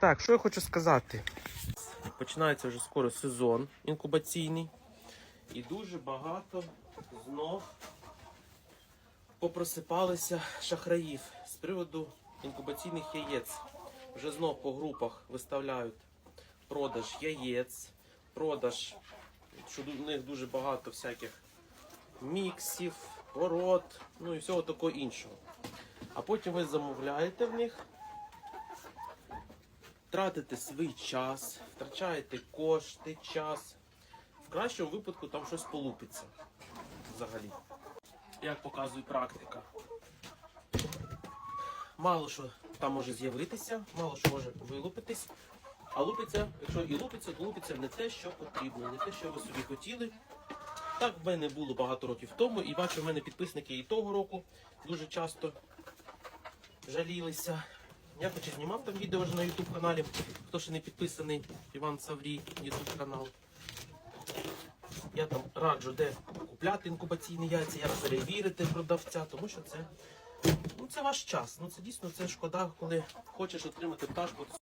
Так, що я хочу сказати? Починається вже скоро сезон інкубаційний. І дуже багато знов попросипалися шахраїв з приводу інкубаційних яєць. Вже знов по групах виставляють продаж яєць, продаж, що у них дуже багато всяких міксів, пород, ну і всього такого іншого. А потім ви замовляєте в них, тратите свій час, втрачаєте кошти, час. В кращому випадку там щось полупиться взагалі. Як показує практика. Мало що там може з'явитися, мало що може вилупитись. А лупиться, якщо і лупиться, то лупиться не те, що потрібно, не те, що ви собі хотіли. Так в мене було багато років тому, і бачу, в мене підписники і того року дуже часто жалілися. Я хоч і знімав там відео вже на YouTube каналі. Хто ще не підписаний, Іван Саврій, YouTube канал. Я там раджу, де купляти інкубаційні яйця, як перевірити продавця, тому що це, ну, це ваш час. Ну це дійсно це шкода, коли хочеш отримати пташку.